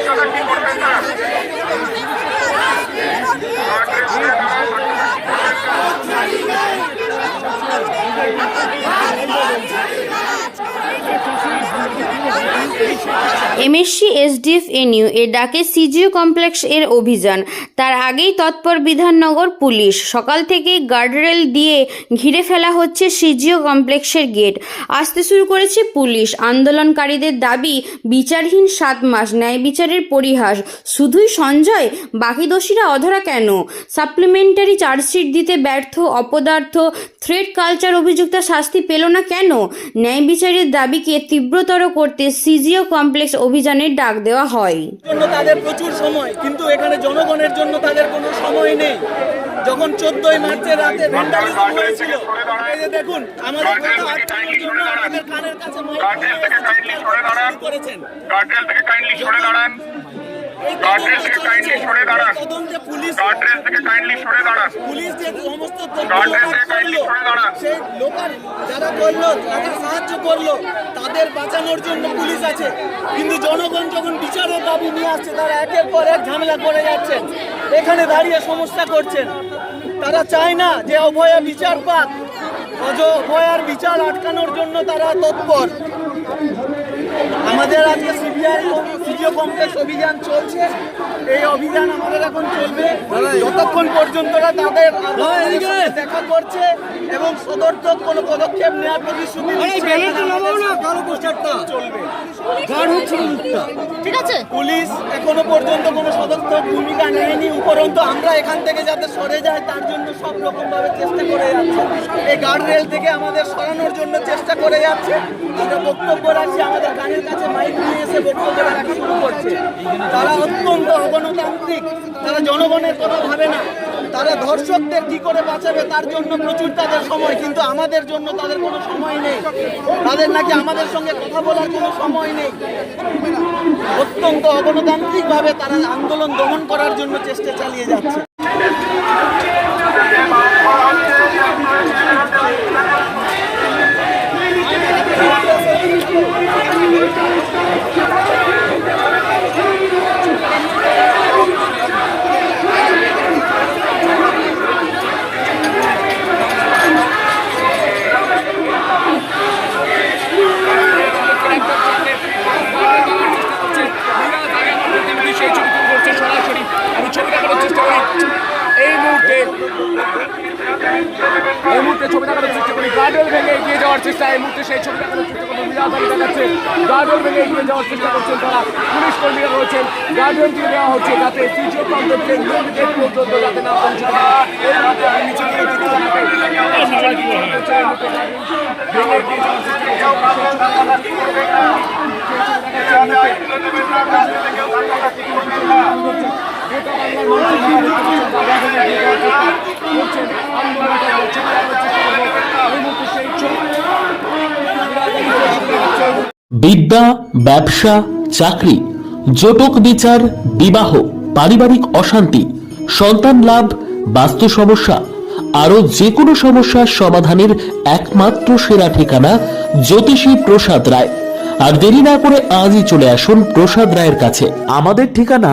আপনারা কি করবেন না। এমএসসি এসডিএফ এনইউ এর ডাকে সিজিও কমপ্লেক্স এর অভিযান। তার আগেই তৎপর বিধাননগর পুলিশ। সকাল থেকে গার্ডরেল দিয়ে ঘিরে ফেলা হচ্ছে সিজিও কমপ্লেক্সের গেট। আসতে শুরু করেছে পুলিশ। আন্দোলনকারীদের দাবি, বিচারহীন সাত মাস, ন্যায় বিচারের পরিহাস। শুধুই সঞ্জয়? বাকি দোষীরা অধরা কেন? সাপ্লিমেন্টারি চার্জশিট দিতে ব্যর্থ, অপদার্থ, থ্রেড কালচার অভিযুক্ত শাস্তি পেল না কেন? ন্যায় বিচারের দাবিকে তীব্রতর করতে সিজিও কমপ্লেক্স অভিযানের ডাক দেওয়া হয়। তাদের প্রচুর সময় কিন্তু এখানে জনগণের জন্য তাদের কোনো সময় নেই। যখন চোদ্দই মার্চের রাতে ভ্যান্ডালিজম হয়েছিল দেখুন আমাদের কথা আটকানোর জন্য আমাদের কানের কাছে মাইক করেছেন। থেকে কাইন্ডলি সরে দাঁড়ান। গার্ডরেল থেকে সমস্ত যারা করল যারা সাহায্য করল তাদের বাঁচানোর জন্য পুলিশ আছে কিন্তু জনগণ যখন বিচারের দাবি নিয়ে আসছে তারা একের পর এক ঝামেলা করে যাচ্ছেন এখানে দাঁড়িয়ে সমস্যা করছেন। তারা চায় না যে অভয়া বিচার পাক। অভয়ার বিচার আটকানোর জন্য তারা তৎপর। আমাদের আজকে সিজিও কমপ্লেক্স অভিযান চলছে। এই অভিযান আমাদের এখন চলবে। যতক্ষণ পর্যন্ত তাদের দেখা করছে এবং সদর্থক কোনো পদক্ষেপ নেওয়ার প্রতিশ্রুতি চলবে। ঠিক আছে। পুলিশ এখনও পর্যন্ত কোনো সদর্থক ভূমিকা নেয়নি উপরন্তু আমরা এখান থেকে যাতে সরে যায় তার জন্য সব রকম ভাবে চেষ্টা করে যাচ্ছে। এই গার্ড রেল থেকে আমাদের সরানোর জন্য চেষ্টা করে যাচ্ছে। আমরা বক্তব্য রাখছি আমাদের গানের কাছে মাইক নিয়ে এসে তারা অত্যন্ত অগণতান্ত্রিক, তারা জনগণের কথা ভাবে না। তারা ধর্ষকদের কি করে বাঁচাবে তার জন্য প্রচুর তাদের সময়, কিন্তু আমাদের জন্য তাদের কোনো সময় নেই। তাদের নাকি আমাদের সঙ্গে কথা বলার কোনো সময় নেই। অত্যন্ত অগণতান্ত্রিকভাবে তারা আন্দোলন দমন করার জন্য চেষ্টা চালিয়ে যাচ্ছে সেই ছবি তুলে ধরছে সরাসরি আমি ছবি দেখানোর চেষ্টা করি এই মুহূর্তে এই মুহূর্তে ছবি দেখানোর চেষ্টা করি। গার্ডেল ভেঙে এগিয়ে যাওয়ার চেষ্টা, এই মুহূর্তে সেই ছবি দেখানোর চেষ্টা করব। বিরাদারি দেখাচ্ছে। গার্ডেল ভেঙে এগিয়ে যাওয়ার চেষ্টা করছেন তারা। পুলিশ কর্মীরা রয়েছেন। গার্ডেল দিয়ে দেওয়া হচ্ছে যাতে সিজিও কমপ্লেক্সের মূল গেট পর্যন্ত যাতে না পৌঁছে এই মুহূর্তে নিচে গিয়ে চিত্র দেখাতে ভেঙে এগিয়ে যাওয়ার চেষ্টা করছে। বিদ্যা, ব্যবসা, চাকরি, জটক বিচার, বিবাহ, পারিবারিক অশান্তি, সন্তান লাভ, বাস্তু সমস্যা আরও যে কোনো সমস্যার সমাধানের একমাত্র সেরা ঠিকানা জ্যোতিষী প্রসাদ রায়। আর দেরি না করে আজই চলে আসুন প্রসাদ রায়ের কাছে। আমাদের ঠিকানা